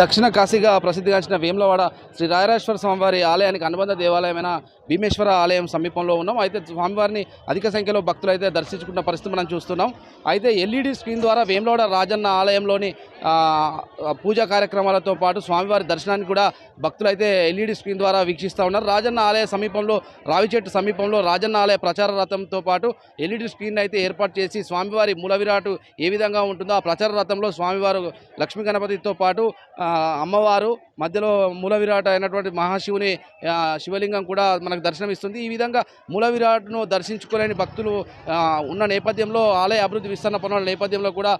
దక్షిణ కాశీగా ప్రసిద్ధిగాంచిన వేములవాడ శ్రీ రాయరాజేశ్వర స్వామివారి ఆలయానికి అనుబంధ దేవాలయమైన భీమేశ్వర ఆలయం సమీపంలో ఉన్నాం. అయితే స్వామివారిని అధిక సంఖ్యలో భక్తులు అయితే దర్శించుకున్న పరిస్థితి మనం చూస్తున్నాం. అయితే ఎల్ఈడి స్క్రీన్ ద్వారా వేములవాడ రాజన్న ఆలయంలోని పూజా కార్యక్రమాలతో పాటు స్వామివారి దర్శనాన్ని కూడా భక్తులు అయితే ఎల్ఈడి స్క్రీన్ ద్వారా వీక్షిస్తూ ఉన్నారు. రాజన్న ఆలయ సమీపంలో రావి చెట్టు సమీపంలో రాజన్న ఆలయ ప్రచార రథంతో పాటు ఎల్ఈడి స్క్రీన్ అయితే ఏర్పాటు చేసి స్వామివారి మూల విరాటు ఏ విధంగా ఉంటుందో ఆ ప్రచార రథంలో స్వామివారు లక్ష్మీ గణపతితో పాటు అమ్మవారు మధ్యలో మూల విరాట్ అయినటువంటి మహాశివుని శివలింగం కూడా మనకు దర్శనమిస్తుంది. ఈ విధంగా మూల విరాట్ను దర్శించుకోలేని భక్తులు ఉన్న నేపథ్యంలో ఆలయ అభివృద్ధి విస్తరణ పనుల నేపథ్యంలో కూడా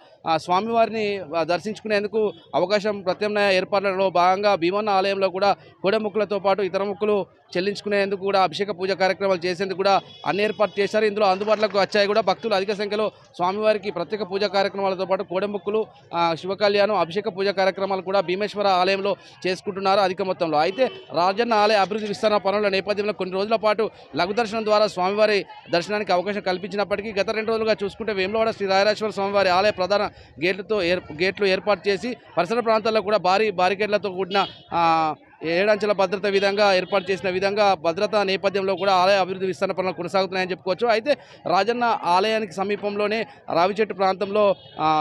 స్వామివారిని దర్శించుకునేందుకు అవకాశం ప్రత్యామ్నాయ ఏర్పాట్లలో భాగంగా భీమన్న ఆలయంలో కూడా కోడెముక్కులతో పాటు ఇతర ముక్కులు చెల్లించుకునేందుకు కూడా అభిషేక పూజ కార్యక్రమాలు చేసేందుకు కూడా అన్ని ఏర్పాటు చేశారు. ఇందులో అందుబాటులోకి వచ్చాయి కూడా భక్తులు అధిక సంఖ్యలో స్వామివారికి ప్రత్యేక పూజా కార్యక్రమాలతో పాటు కోడెముక్కులు శివకళ్యాణం శివ కళ్యాణం అభిషేక పూజా కార్యక్రమాలు కూడా భీమేశ్వర ఆలయంలో చేసుకుంటున్నారు అధిక మొత్తంలో. అయితే రాజన్న ఆలయ అభివృద్ధి విస్తరణ పనుల నేపథ్యంలో కొన్ని రోజుల పాటు లఘు దర్శనం ద్వారా స్వామివారి దర్శనానికి అవకాశం కల్పించినప్పటికీ గత రెండు రోజులుగా చూసుకుంటే వేములవాడ శ్రీ రాయరాజేశ్వర స్వామివారి ఆలయ ప్రధాన గేట్లతో ఏర్ గేట్లు ఏర్పాటు చేసి పరిసర ప్రాంతాల్లో కూడా భారీ బారికేడ్లతో కూడిన ఏడంచెల భద్రత విధంగా ఏర్పాటు చేసిన విధంగా భద్రతా నేపథ్యంలో కూడా ఆలయ అభివృద్ధి విస్తరణ పనులు కొనసాగుతున్నాయని చెప్పుకోవచ్చు. అయితే రాజన్న ఆలయానికి సమీపంలోనే రావిచెట్టు ప్రాంతంలో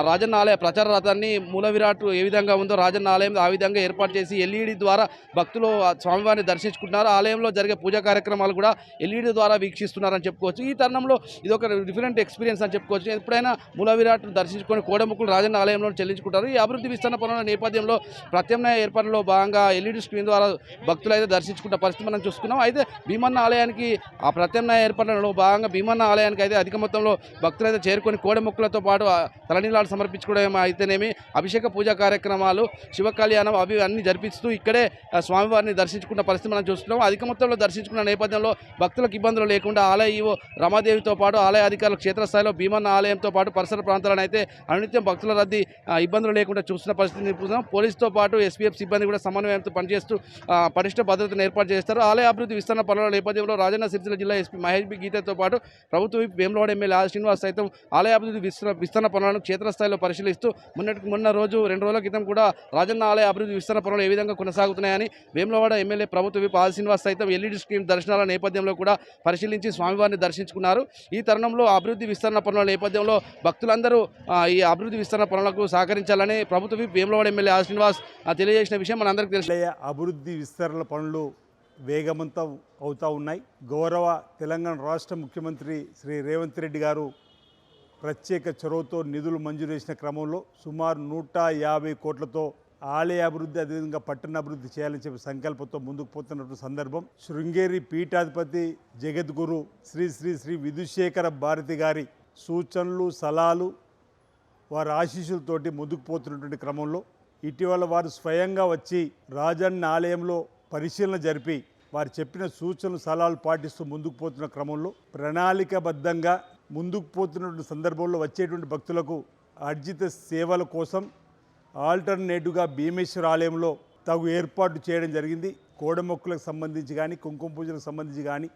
రాజన్న ఆలయ ప్రచార రథాన్ని మూల విరాట్ ఏ విధంగా ఉందో రాజన్న ఆలయం ఆ విధంగా ఏర్పాటు చేసి ఎల్ఈడి ద్వారా భక్తులు స్వామివారిని దర్శించుకుంటున్నారు. ఆలయంలో జరిగే పూజా కార్యక్రమాలు కూడా ఎల్ఈడి ద్వారా వీక్షిస్తున్నారని చెప్పుకోవచ్చు. ఈ తరుణంలో ఇది ఒక డిఫరెంట్ ఎక్స్పీరియన్స్ అని చెప్పుకోవచ్చు. ఎప్పుడైనా మూల విరాట్ను దర్శించుకొని కోడముక్కులు రాజన్న ఆలయంలో చెల్లించుకుంటారు. ఈ అభివృద్ధి విస్తరణ పనుల నేపథ్యంలో ప్రత్యామ్నాయ ఏర్పాటులో భాగంగా ఎల్ఈడి స్క్రీన్ ద్వారా భక్తులు అయితే దర్శించుకున్న పరిస్థితి మనం చూసుకున్నాం. అయితే భీమన్న ఆలయానికి ఆ ప్రత్యామ్నాయ ఏర్పాట్లలో భాగంగా భీమన్న ఆలయానికి అయితే అధిక మొత్తంలో భక్తులు అయితే చేరుకొని కోడెముక్కులతో పాటు ఆ తలనీలాలు సమర్పించుకోవడం అయితేనేమి అభిషేక పూజా కార్యక్రమాలు శివ కళ్యాణం అవి అన్ని జరిపిస్తూ ఇక్కడే స్వామివారిని దర్శించుకున్న పరిస్థితి మనం చూస్తున్నాం. అధిక మొత్తంలో దర్శించుకున్న నేపథ్యంలో భక్తులకు ఇబ్బందులు లేకుండా ఆలయ ఈవో రమాదేవితో పాటు ఆలయ అధికారులు క్షేత్రస్థాయిలో భీమన్న ఆలయంతో పాటు పరిసర ప్రాంతాలను అయితే అనునిత్యం భక్తుల రద్దీ ఇబ్బందులు లేకుండా చూస్తున్న పరిస్థితి నిలుపుతున్నాం పోలీసుతో పాటు ఎస్పీఎఫ్ సిబ్బంది కూడా సమన్వయంతో పనిచేస్తూ పటిష్ట భద్రతను ఏర్పాటు చేస్తారు. ఆలయ అభివృద్ధి విస్తరణ పనుల నేపథ్యంలో రాజన్న సిరిసిల్ల జిల్లా ఎస్పీ మహేష్ బి గీతతో పాటు ప్రభుత్వ వేములవాడ ఎమ్మెల్యే ఆర్ శ్రీనివాస్ సైతం ఆలయ అభివృద్ధి విస్తరణ విస్తరణ పనులను క్షేత్రస్థాయిలో పరిశీలిస్తూ మొన్నటి మొన్న రోజు రెండు రోజుల క్రితం కూడా రాజన్న ఆలయ అభివృద్ధి విస్తరణ పనులు ఏ విధంగా కొనసాగుతున్నాయని వేములవాడ ఎమ్మెల్యే ప్రభుత్వ విప్ ఆర్ శ్రీనివాస్ సైతం ఎల్ఈడి స్క్రీన్ దర్శనాల నేపథ్యంలో కూడా పరిశీలించి స్వామివారిని దర్శించుకున్నారు. ఈ తరుణంలో అభివృద్ధి విస్తరణ పనుల నేపథ్యంలో భక్తులందరూ ఈ అభివృద్ధి విస్తరణ పనులకు సహకరించాలని ప్రభుత్వ whip Vemulawada MLA R Srinivas తెలియజేసిన విషయం మనందరికీ తెలుసు. అభివృద్ధి విస్తరణ పనులు వేగవంతం అవుతూ ఉన్నాయి. గౌరవ తెలంగాణ రాష్ట్ర ముఖ్యమంత్రి శ్రీ రేవంత్ రెడ్డి గారు ప్రత్యేక చొరవతో నిధులు మంజూరు చేసిన క్రమంలో సుమారు నూట యాభై కోట్లతో ఆలయ అభివృద్ధి అదేవిధంగా పట్టణ అభివృద్ధి చేయాలని చెప్పి సంకల్పంతో ముందుకు పోతున్నటువంటి సందర్భం. శృంగేరి పీఠాధిపతి జగద్గురు శ్రీ శ్రీ శ్రీ విధుశేఖర భారతి గారి సూచనలు సలహాలు వారి ఆశీస్సులతోటి ముందుకు పోతున్నటువంటి క్రమంలో ఇటీవల వారు స్వయంగా వచ్చి రాజన్న ఆలయంలో పరిశీలన జరిపి వారు చెప్పిన సూచనలు సలహాలు పాటిస్తూ ముందుకు పోతున్న క్రమంలో ప్రణాళికబద్ధంగా ముందుకు పోతున్నటువంటి సందర్భంలో వచ్చేటువంటి భక్తులకు అర్జిత సేవల కోసం ఆల్టర్నేటివ్గా భీమేశ్వర ఆలయంలో తగు ఏర్పాటు చేయడం జరిగింది. కోడమొక్కులకు సంబంధించి కానీ కుంకుమ పూజలకు సంబంధించి కానీ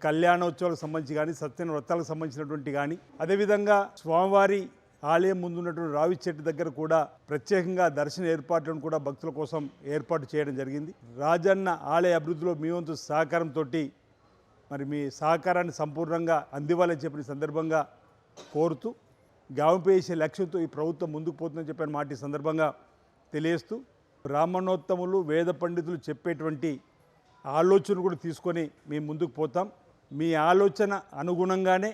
కళ్యాణోత్సవాలకు సంబంధించి కానీ సత్యన వ్రతాలకు సంబంధించినటువంటి కానీ అదేవిధంగా స్వామివారి ఆలయం ముందున్నటువంటి రావి చెట్టు దగ్గర కూడా ప్రత్యేకంగా దర్శన ఏర్పాట్లను కూడా భక్తుల కోసం ఏర్పాటు చేయడం జరిగింది. రాజన్న ఆలయ అభివృద్ధిలో మీ వంతు సహకారంతో మరి మీ సహకారాన్ని సంపూర్ణంగా అందివ్వాలని చెప్పిన సందర్భంగా కోరుతూ గావింపేసే లక్ష్యంతో ఈ ప్రభుత్వం ముందుకు పోతుందని చెప్పిన మాట ఈ సందర్భంగా తెలియస్తూ బ్రాహ్మణోత్తములు వేద పండితులు చెప్పేటువంటి ఆలోచన కూడా తీసుకొని మేము ముందుకు పోతాం. మీ ఆలోచన అనుగుణంగానే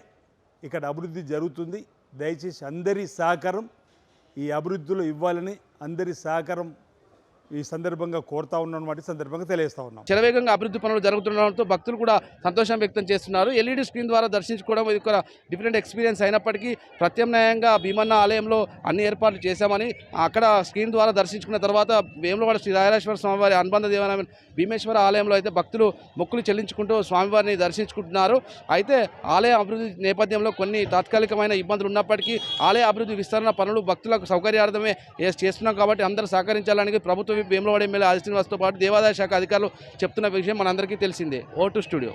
ఇక్కడ అభివృద్ధి జరుగుతుంది. దయచేసి అందరి సహకారం ఈ అభివృద్ధిలో ఇవ్వాలని అందరి సహకారం ఈ సందర్భంగా కోరుతా ఉన్నాం వాటి సందర్భంగా తెలియజేస్తా ఉన్నాం. శరవేగంగా అభివృద్ధి పనులు జరుగుతుండడంతో భక్తులు కూడా సంతోషం వ్యక్తం చేస్తున్నారు. ఎల్ఈడి స్క్రీన్ ద్వారా దర్శించుకోవడం ఇది కూడా డిఫరెంట్ ఎక్స్పీరియన్స్ అయినప్పటికీ ప్రత్యామ్నాయంగా భీమన్న ఆలయంలో అన్ని ఏర్పాట్లు చేశామని అక్కడ స్క్రీన్ ద్వారా దర్శించుకున్న తర్వాత వేములవాడ శ్రీ రాయరాశ్వర స్వామివారి అనుబంధ దేవాలయం భీమేశ్వర ఆలయంలో అయితే భక్తులు మొక్కులు చెల్లించుకుంటూ స్వామివారిని దర్శించుకుంటున్నారు. అయితే ఆలయ అభివృద్ధి నేపథ్యంలో కొన్ని తాత్కాలికమైన ఇబ్బందులు ఉన్నప్పటికీ ఆలయ అభివృద్ధి విస్తరణ పనులు భక్తులకు సౌకర్యార్థమే చేస్తున్నాం కాబట్టి అందరూ సహకరించాలని ప్రభుత్వం వేములవాడ ఎమ్మెల్యే ఆది శ్రీనివాస్తో పాటు దేవాదాయ శాఖ అధికారులు చెప్తున్న విషయం మనందరికీ తెలిసిందే. Vote studio.